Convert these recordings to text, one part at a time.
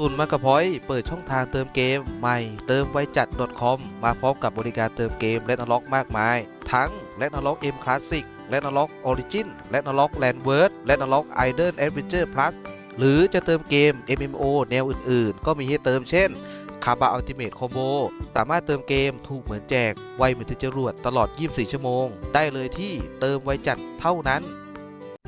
ตุนมากระพอยเปิดช่องทางเติมเกมใหม่ เติมไวจัด .com มาพร้อมกับบริการเติมเกมและนล็อกมากมาย ทั้งและนล็อก M Classic และนล็อก Origin และนล็อก Landward และนล็อก i d e n Adventure Plus หรือจะเติมเกม MMO แนวอื่นๆ ก็มีให้เติมเช่นคาบาอัลติเม e คอมโบสามารถเติมเกมถูกเหมือนแจก ไวเหมือนจรวดตลอด 24 ชั่วโมง ได้เลยที่เติมไวจัดเท่านั้น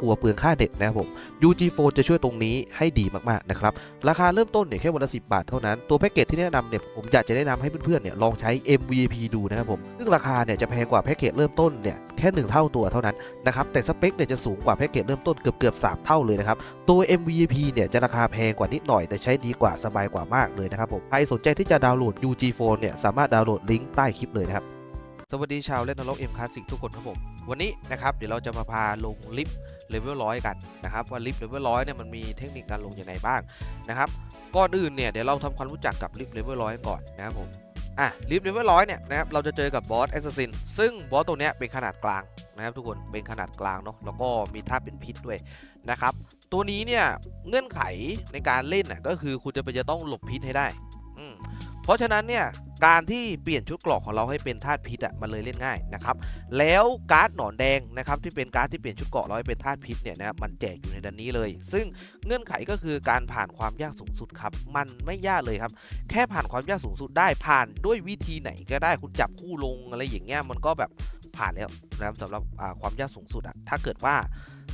กลัวเปลืองค่าเน็ตนะครับผม UG Phone จะช่วยตรงนี้ให้ดีมากๆนะครับ ราคาเริ่มต้นเนี่ยแค่วันละ10 บาทเท่านั้น ตัวแพ็กเกจที่แนะนำเนี่ยผมอยากจะแนะนำให้เพื่อนๆเนี่ยลองใช้ MVP ดูนะครับผม ซึ่งราคาเนี่ยจะแพงกว่าแพ็กเกจเริ่มต้นเนี่ยแค่ 1 เท่าตัวเท่านั้นนะครับแต่สเปคเนี่ยจะสูงกว่าแพ็กเกจเริ่มต้นเกือบเกือบๆ3เท่าเลยนะครับตัว MVP เนี่ยจะราคาแพงกว่านิดหน่อย แต่ใช้ดีกว่าสบายกว่ามากเลยนะครับผมใครสนใจที่จะดาวน์โหลด UG Phone เนี่ยสามารถดาวน์โหลดลิงก์ใต้คลิปเลยนะครับสวัสดีชาวเล่นนรกเอ็มคลาสสิกทุกคนครับผม วันนี้นะครับ เดี๋ยวเราจะมาพาลงลิฟต์ เลเวลร้อยกันนะครับว่าลิฟต์เลเวลร้อยเนี่ยมันมีเทคนิคการลงยังไงบ้างนะครับก่อนอื่นเนี่ยเดี๋ยวเราทำความรู้จักกับลิฟต์เลเวลร้อยก่อนนะครับผมอะลิฟต์เลเวลร้อยเนี่ยนะครับเราจะเจอกับบอสแอสซัสซินซึ่งบอสตัวเนี้ยเป็นขนาดกลางนะครับทุกคนเป็นขนาดกลางเนาะแล้วก็มีท่าเป็นพิษด้วยนะครับตัวนี้เนี่ยเงื่อนไขในการเล่นน่ะก็คือคุณจะเป็นจะต้องหลบพิษให้ได้อืม เพราะฉะนั้นเนี่ยการที่เปลี่ยนชุดเกรอกของเราให้เป็นธาตุพิษอะมันเลยเล่นง่ายนะครับแล้วการ์ดหนอนแดงนะครับที่เป็นการ์ดที่เปลี่ยนชุดเกราะเราให้เป็นธาตุพิษเนี่ยนะครับมันแจกอยู่ในดันนี้เลย ซึ่งเงื่อนไขก็คือการผ่านความยากสูงสุดครับมันไม่ยากเลยครับแค่ผ่านความยากสูงสุดได้ผ่านด้วยวิธีไหนก็ได้คุณจับคู่ลงอะไรอย่างเงี้ยมันก็แบบผ่านแล้วนะครับสำหรับความยากสูงสุดอะถ้าเกิดว่า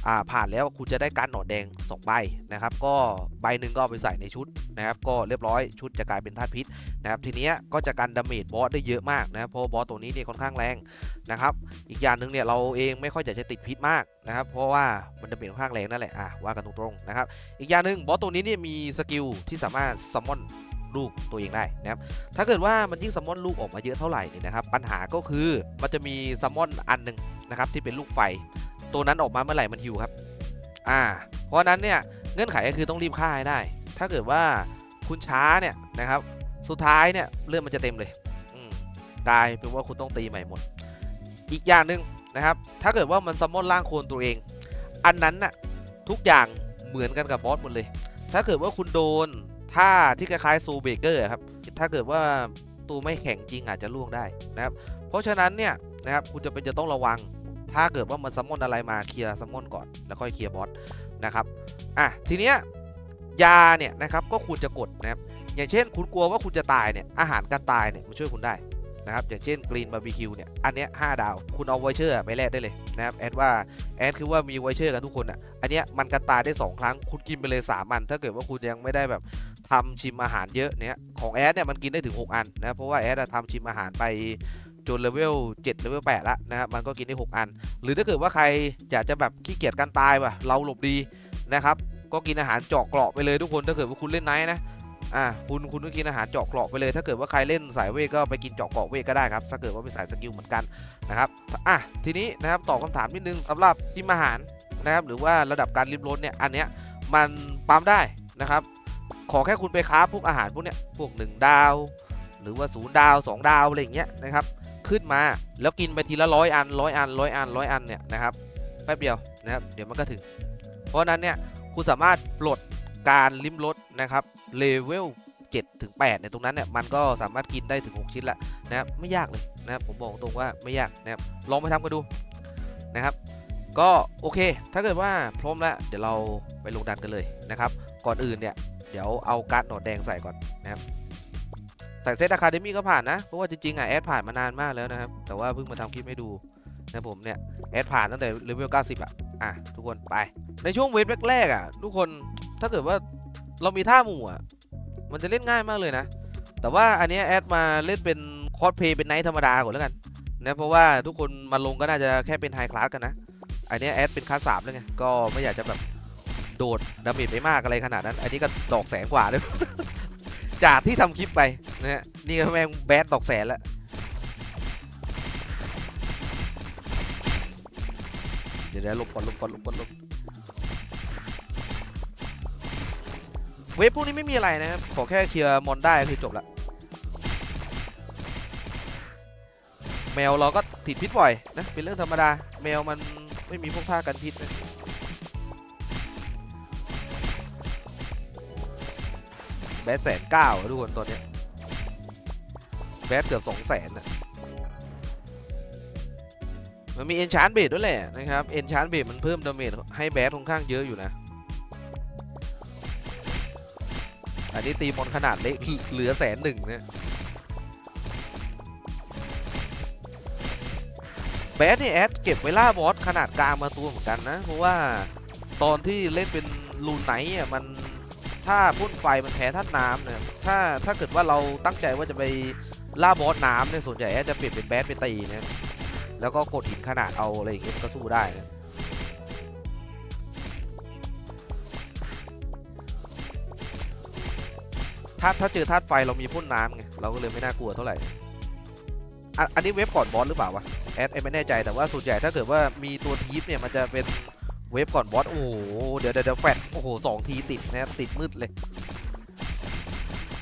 อ่าผ่านแล้วคุณจะได้การ์ดหนอนแดงสองใบนะครับ ก็ใบหนึ่งก็เอาไปใส่ในชุดนะครับ ก็เรียบร้อยชุดจะกลายเป็นธาตุพิษนะครับ ทีนี้ก็จะกันดาเมจบอสได้เยอะมากนะครับเพราะบอสตัวนี้เนี่ยค่อนข้างแรงนะครับ อีกอย่างหนึ่งเนี่ยเราเองไม่ค่อยอยากจะติดพิษมากนะครับ เพราะว่ามันดาเมจค่อนข้างแรงนั่นแหละอะว่ากันตรงๆนะครับ อีกอย่างหนึ่งบอสตัวนี้เนี่ยมีสกิลที่สามารถซัมมอนลูกตัวเองได้นะครับ ถ้าเกิดว่ามันยิ่งซัมมอนลูกออกมาเยอะเท่าไหร่เนี่ยนะครับ ปัญหาก็คือมันจะมีซัมมอนอันหนึ่งนะครับที่เป็นลูกไฟ ตัวนั้นออกมาเมื่อไหร่มันฮิวครับ อ่า เพราะนั้นเนี่ยเงื่อนไขก็คือต้องรีบฆ่าให้ได้ ถ้าเกิดว่าคุณช้าเนี่ยนะครับ สุดท้ายเนี่ยเลือดมันจะเต็มเลยอืมกลายเป็นว่าคุณต้องตีใหม่หมด อีกอย่างหนึ่งนะครับ ถ้าเกิดว่ามันซัมมอนร่างโคลนตัวเอง อันนั้นน่ะทุกอย่างเหมือนกันกับบอสหมดเลย ถ้าเกิดว่าคุณโดนท่าที่คล้ายๆซูเบเกอร์ครับ ถ้าเกิดว่าตัวไม่แข็งจริงอาจจะล่วงได้นะครับ เพราะฉะนั้นเนี่ยนะครับคุณจะเป็นจะต้องระวัง ถ้าเกิดว่ามันซัมมอนอะไรมาเคลียร์ซัมมอนก่อนแล้วค่อยเคลียร์บอสนะครับอะทีเนี้ยยาเนี่ยนะครับก็ควรจะกดนะครับอย่างเช่น คุณกลัวว่าคุณจะตายเนี่ยอาหารการตายเนี่ยมันช่วยคุณได้นะครับอย่างเช่นกรีนบาร์บีคิวเนี่ยอันเนี้ยห้าดาวคุณเอาไวเชอร์ไปแลกได้เลยนะครับแอดว่าแอดคือว่ามีไวเชอร์กันทุกคนอะอันเนี้ยมันการตายได้ 2 ครั้งคุณกินไปเลย3อัน ถ้าเกิดว่าคุณยังไม่ได้แบบทำชิมอาหารเยอะเนี่ยของแอดเนี่ยมันกินได้ถึง 6 อันนะเพราะว่าแอดอะทำชิมอาหารไป จนเลเวล7เลเวล8แล้วนะครับมันก็กินได้ 6 อัน หรือถ้าเกิดว่าใครอยากจะแบบขี้เกียจการตายว่ะเราหลบดีนะครับก็กินอาหารเจาะเกราะไปเลยทุกคนถ้าเกิดว่าคุณเล่นไนท์นะอะคุณคุณก็กินอาหารเจาะเกราะไปเลย ถ้าเกิดว่าใครเล่นสายเวทก็ไปกินเจาะเกราะเวทก็ได้ครับถ้าเกิดว่าเป็นสายสกิลเหมือนกันนะครับอะทีนี้นะครับตอบคำถามนิดนึงสำหรับกินอาหารนะครับหรือว่าระดับการริมรสเนี่ยอันเนี้ยมันปั๊มได้นะครับขอแค่คุณไปค้าพวกอาหารพวกเนี้ยพวก 1 ดาว หรือว่าศูนย์ดาว 2 ดาวอะไรอย่างเงี้ยนะครับ ขึ้นมา แล้วกินไปทีละร้อยอันร้อยอันร้อยอันร้อยอันเนี่ยนะครับแป๊บเดียวนะครับเดี๋ยวมันก็ถึง เพราะนั้นเนี่ยคุณสามารถปลดการลิมรสนะครับเลเวล7ถึง8เนี่ยตรงนั้นเนี่ยมันก็สามารถกินได้ถึง 6 ชิ้นละนะครับไม่ยากเลยนะครับผมบอกตรงว่าไม่ยากนะครับลองไปทำกันดูนะครับ ก็โอเค ถ้าเกิดว่าพร้อมแล้วเดี๋ยวเราไปลงดันกันเลยนะครับ ก่อนอื่นเนี่ยเดี๋ยวเอาการ์ดหนอนแดงใส่ก่อนนะครับ ใส่เซตอะคาเดมี่ก็ผ่านนะ เพราะว่าจริงๆอะแอดผ่านมานานมากแล้วนะครับ แต่ว่าเพิ่งมาทำคลิปให้ดูนะผมเนี่ย แอดผ่านตั้งแต่เลเวล 90 อะ อะ ทุกคนไป ในช่วงเวฟแรกๆอะ ทุกคนถ้าเกิดว่าเรามีท่าหมู่อะ มันจะเล่นง่ายมากเลยนะ แต่ว่าอันนี้แอดมาเล่นเป็นคอสเพย์เป็นไนท์ธรรมดาก่อนแล้วกันนะเพราะว่าทุกคนมาลงก็น่าจะแค่เป็นไฮคลาสกันนะ อันนี้แอดเป็นคลาสสามแล้วไงก็ไม่อยากจะแบบโดดดาเมจไปมากอะไรขนาดนั้น อันนี้ก็ดอกแสนกว่าเลย จากที่ทำคลิปไปนะฮะนี่ก็แม่งแบดดอกแสนแล้วยวเดี๋ยวหลบก่อนลบก่อนลบก่อนลบเวฟพวกนี้ไม่มีอะไรนะครับ ขอแค่เคลียร์มอนได้คือจบละแมวเราก็ติดพิษบ่อยนะ เป็นเรื่องธรรมดา แมวมันไม่มีพวกท่ากันพิษนะ แบสแสนเก้าทุกคนตอนเนี้ยแบสเกือบสองแสนนะมันมีเอนชานเบดด้วยแหละนะครับเอนชานเบดมันเพิ่มดาเมจให้แบสค่อนข้างเยอะอยู่นะ อันนี้ตีมอนขนาดเล็กเหลือแสนหนึ่งเนี่ยแบสเนี่ยแอดเก็บไว้ล่าบอสขนาดกลางมาตัวเหมือนกันนะ เพราะว่าตอนที่เล่นเป็นลูนไนท์อะมัน ถ้าพ่นไฟมันแพ้ธาตุน้ำเนี่ยถ้าถ้าเกิดว่าเราตั้งใจว่าจะไปล่าบอสน้ำเนี่ยส่วนใหญ่แอดจะเปลี่ยนเป็นแบสไปตีนะแล้วก็กดหินขนาดเอาอะไรอย่างเงี้ยก็สู้ได้นะถ้าถ้าเจอธาตุไฟเรามีพ่นน้ำไงเราก็เลยไม่น่ากลัวเท่าไหร่อันนี้เว็บก่อนบอสหรือเปล่าวะแอดไม่แน่ใจแต่ว่าส่วนใหญ่ถ้าเกิดว่ามีตัวทีฟเนี่ยมันจะเป็น เวฟก่อนบอสโอ้โหเดี๋ยวเดี๋ยวแฟดโอ้โหสองทีติดนะครับติดมืดเลย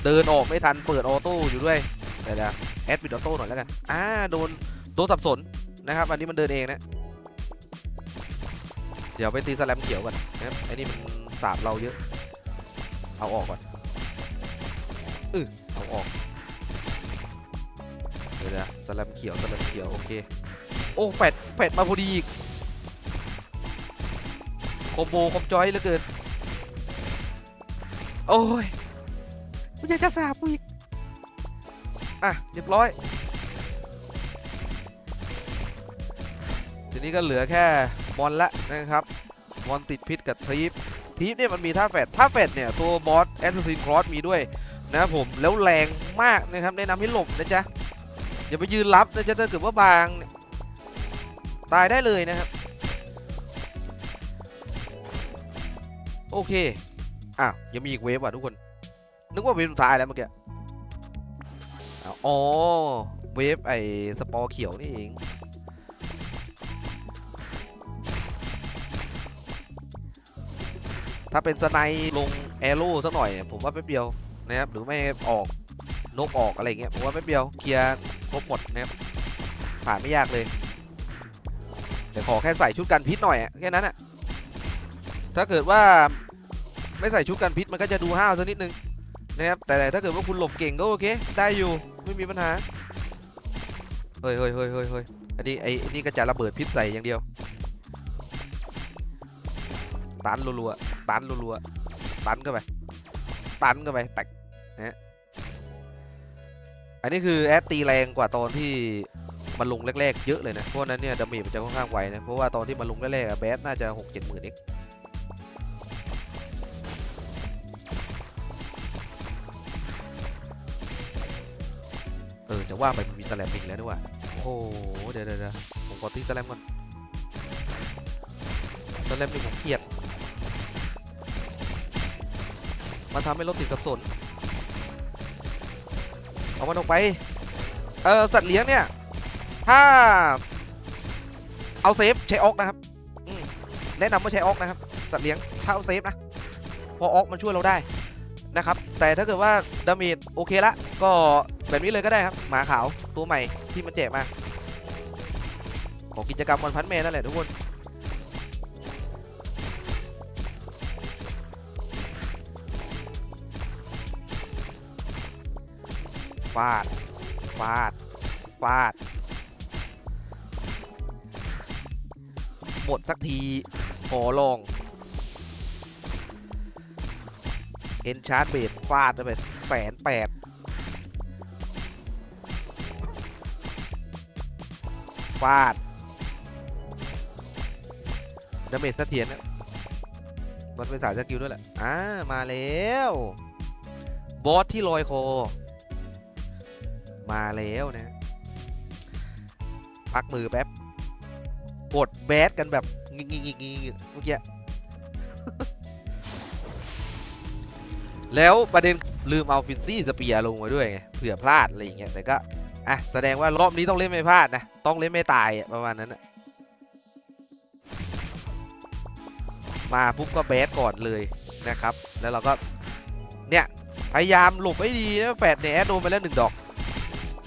เดินออกไม่ทันเปิดออโต้อยู่ด้วยเดี๋ยวนะแอดปิดออโต้หน่อยแล้วกันอ่าโดนโดนสับสนนะครับอันนี้มันเดินเองนะเดี๋ยวไปตีสแลมเขียวก่อนนะครับไอ้นี่มันสาบเราเยอะ เอาออกก่อนเออเอาออกเดี๋ยวนะสแลมเขียวสแลมเขียวโอเคโอ้แฟดแฟดมาพอดีอีก มโบคอมจอยเหลือเกิน โอ้ยกูอยากจะสาบกูอีก อะ เรียบร้อย ทีนี้ก็เหลือแค่มอนละนะครับ มอนติดพิษกับทีฟทีฟเนี่ยมันมีท่าแฟดท่าแฟดเนี่ย ตัวบอสแอนซินครอสมีด้วยนะครับผม แล้วแรงมากนะครับ แนะนำให้หลบนะจ๊ะ อย่าไปยืนรับนะจะถ้าเกิดว่าบาง ตายได้เลยนะครับ โอเคอ้าวยังมีอีกเวฟอะทุกคน นึกว่าเวฟสุดท้ายแล้วเมื่อกี้ อ๋อ เวฟไอ้สปอร์เขียวนี่เองถ้าเป็นสไนลงแอโร่สักหน่อยผมว่าแป๊บเดียวนะครับหรือไม่ออกนกออกอะไรเงี้ยผมว่าแป๊บเดียวเคลียร์ครบหมดนะครับผ่านไม่ยากเลยแต่ขอแค่ใส่ชุดกันพิษหน่อยแค่นั้นอะ ถ้าเกิดว่าไม่ใส่ชุดกันพิษมันก็จะดูห้าวสักนิดนึงนะครับแต่ถ้าเกิดว่าคุณหลบเก่งก็โอเค ได้อยู่ไม่มีปัญหาเฮ้ยเฮ้ยเฮ้ยเฮ้ยเฮ้ยอันนี้ไอ้นี่ก็จะระเบิดพิษใส่อย่างเดียวตันรัวๆตันรัวๆตันเข้าไปตันเข้าไปแตกอันนี้คือแอดตีแรงกว่าตอนที่มันลงแรกๆเยอะเลยนะเพราะนั้นเนี่ยดาเมจมันจะค่อนข้างไวนะเพราะว่าตอนที่มันลงแรกๆแบสน่าจะหกเจ็ดหมื่นเอ็ก ว่าไปมันมีสแลมอีกแล้วด้วยว่ะโอ้โหเดี๋ยวเดี๋ยวเดี๋ยวผมขอตีสแลมก่อนสแลมนี่ผมเกลียด มันทำให้รถติดสับสน เอามันออกไป เออสัตว์เลี้ยงเนี่ย ถ้า เอาเซฟใช้ออกนะครับอืมแนะนำว่าใช้ออกนะครับ สัตว์เลี้ยงถ้าเอาเซฟนะเพอออกมันช่วยเราได้นะครับ แต่ถ้าเกิดว่าดาเมจโอเคละก็ แบบนี้เลยก็ได้ครับ หมาขาวตัวใหม่ที่มันแจกมา ของกิจกรรมวันพันแมนนั่นแหละทุกคน ฟาด ฟาด ฟาด หมดสักที ขอลอง เอ็นชาร์ดเบดฟาดไปแสนแปด ฟาดดาเมจเสถียรนะมันเป็นสายสกิลด้วยแหละ อ่า มาแล้ว บอสที่ลอยคอ มาแล้วนะ พักมือแป๊บ กดแบสกันแบบงิงิงิงิเมื่อกี้ แล้วประเด็นลืมเอาฟินซี่สเปียร์ลงมาด้วยไง เผื่อพลาดอะไรอย่างเงี้ย แต่ก็ อะ แสดงว่ารอบนี้ต้องเล่นไม่พลาดนะต้องเล่นไม่ตายประมาณนั้นมาปุ๊บก็แบสก่อนเลยนะครับ แล้วเราก็เนี่ยพยายามหลบให้ดีนะแฟดเนี่ยแอดโดนไปแล้วหนึ่งดอก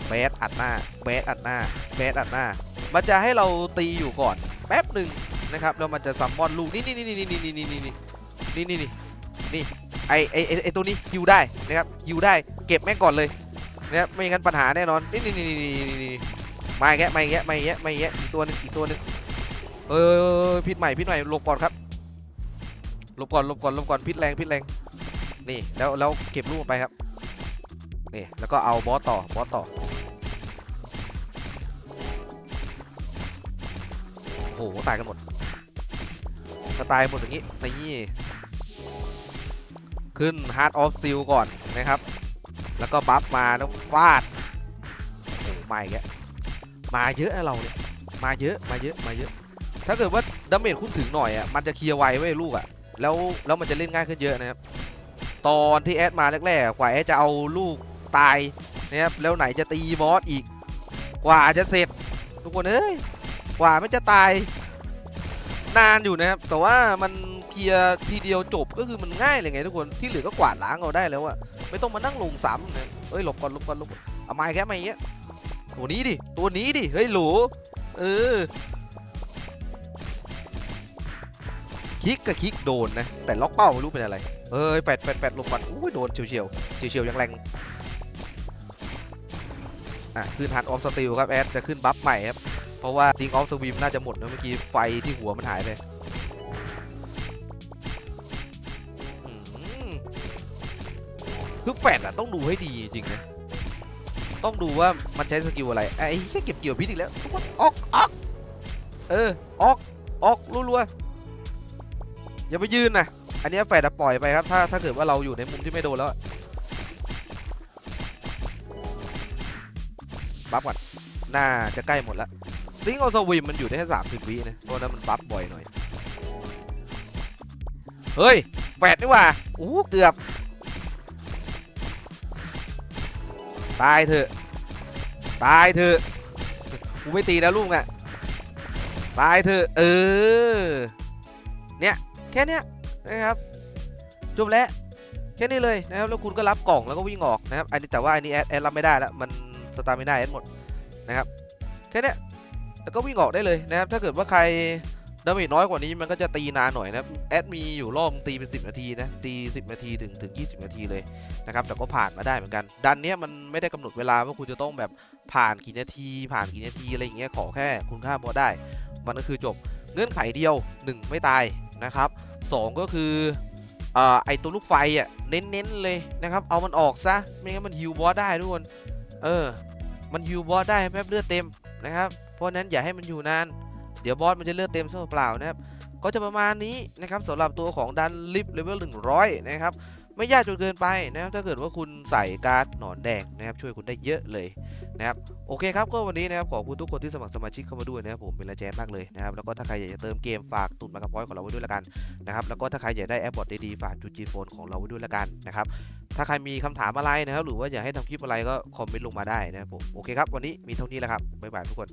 แบสอัดหน้าแบสอัดหน้าแบสอัดหน้า มันจะให้เราตีอยู่ก่อนแป๊บหนึ่งนะครับแล้วมันจะซัมมอนลูกนี่นี่นี่นี่นี่นี่นี่นี่นี่นี่นี่นี่ไอไอไอไอตัวนี้ฮิวได้นะครับฮิวได้เก็บแม่งก่อนเลยนะครับไม่งั้นปัญหาแน่นอนนี่นี่นี่นี่นี่นี่ มาอีกแกมาอีกแกมาอีกแกมาอีกแกอีกตัวนึงอีกตัวนึงเออพิษใหม่พิษใหม่หลบก่อนครับหลบก่อนหลบก่อนหลบก่อนพิษแรงพิษแรงนี่แล้วแล้วเก็บลูกไปครับนี่แล้วก็เอาบอสต่อบอสต่อโอ้โหตายกันหมดถ้าตายหมดอย่างนี้นี่ขึ้น Heart of Steel ก่อนนะครับ แล้วก็บัฟมาแล้วฟาดโอ้โหมาอีกแล้ว มาเยอะนะเราเนี่ยมาเยอะมาเยอะมาเยอะ ถ้าเกิดว่าดาเมจคุณถึงหน่อยอะมันจะเคลียร์ไวไว้ลูกอะแล้วแล้วมันจะเล่นง่ายขึ้นเยอะนะครับตอนที่แอดมาแรกๆกว่าแอดจะเอาลูกตายนะครับแล้วไหนจะตีบอสอีก กว่าจะเสร็จ ทุกคนเอ้ยกว่ามันจะตายนานอยู่นะครับแต่ว่ามันเคลียร์ทีเดียวจบก็คือมันง่ายเลยไงทุกคนที่เหลือก็กวาดล้างเอาได้แล้วอะไม่ต้องมานั่งลงซ้ำนะเอ้ยหลบก่อนหลบก่อนหลบก่อนเอาไม้แค่ไม้เงี้ย ตัวนี้ดิ ตัวนี้ดิ เฮ้ยหลูเออ คลิกกับคลิกโดนนะ แต่ล็อกเป้าไม่รู้เป็นอะไร เอ้ยแปดแปดแปดลงก่อนอุ้ยโดนเฉียวเฉียวเฉียวเฉียวยังแรง อะขึ้นฮันออฟสติลครับแอดจะขึ้นบัฟใหม่ครับ เพราะว่าทิงออฟสวีมน่าจะหมดนะเมื่อกี้ไฟที่หัวมันหายไปคือแฟดอะต้องดูให้ดีจริงนะ ต้องดูว่ามันใช้สกิลอะไรไอ้แค่เก็บเกี่ยวพิษอีกแล้วทุกคนออกออกเออออกออกรัวๆอย่าไปยืนนะอันนี้แฟดปล่อยไปครับ ถ้าถ้าเกิดว่าเราอยู่ในมุมที่ไม่โดนแล้วบัฟก่อนน่าจะใกล้หมดแล้วซิงค์ออสวิมมันอยู่ได้แค่สามสิบวินะเพราะนั้นมันบัฟบ่อยหน่อย เฮ้ยแปดนี่ว่าโอ้เกือบ ตายเถอะ ตายเถอะกูไม่ตีแล้วลูกอะตายเถอะเออ เนี่ยแค่เนี้ยนะครับจบแล้วแค่นี้เลยนะครับแล้วคุณก็รับกล่องแล้วก็วิ่งออกนะครับอันนี้แต่ว่าอันนี้แอดแอดรับไม่ได้แล้วมันสตาร์ไม่ได้แอดหมดนะครับแค่เนี้ยแล้วก็วิ่งออกได้เลยนะครับถ้าเกิดว่าใคร ดาเมจน้อยกว่านี้มันก็จะตีนานหน่อยนะแอดมีอยู่รอบตีเป็น 10 นาทีนะตี 10 นาทีถึงถึง 20 นาทีเลยนะครับแต่ก็ผ่านมาได้เหมือนกัน ดันเนี้ยมันไม่ได้กำหนดเวลาว่าคุณจะต้องแบบผ่านกี่นาที ผ่านกี่นาทีอะไรอย่างเงี้ยขอแค่คุณค่าพอได้ มันก็คือจบเงื่อนไขเดียว 1 ไม่ตายนะครับ 2 ก็คือออไอตัวลูกไฟอะเน้นๆเลยนะครับเอามันออกซะไม่งั้นมันฮิวบอสได้ทุกคนเออมันฮิวบอสได้แป๊บเลือดเต็มนะครับเพราะนั้นอย่าให้มันอยู่นาน เดี๋ยวบอสมันจะเลือดเต็มซะเปล่านะครับก็จะประมาณนี้นะครับสำหรับตัวของดันลิฟเลเวล100 นะครับ ไม่ยากจนเกินไปนะครับถ้าเกิดว่าคุณใส่การ์ดหนอนแดงนะครับ ช่วยคุณได้เยอะเลยนะครับโอเคครับก็วันนี้นะครับขอบคุณทุกคนที่สมัครสมาชิกเข้ามาด้วยนะครับผมเป็นระแจมากเลยนะครับแล้วก็ถ้าใครอยากจะเติมเกมฝากตุนมากับพอยของเราไว้ด้วยละกันนะครับแล้วก็ถ้าใครอยากได้แอปบอทดีๆฝากจูจีโฟนของเราไว้ด้วยละกันนะครับถ้าใครมีคำถามอะไรนะครับหรือว่าอยากให้ทำคลิปอะไรก็คอมเมนต์ลงมาได้นะครับผมโอเคครับวันนี้มีเท่านี้แหละครับบ๊ายบายทุกคน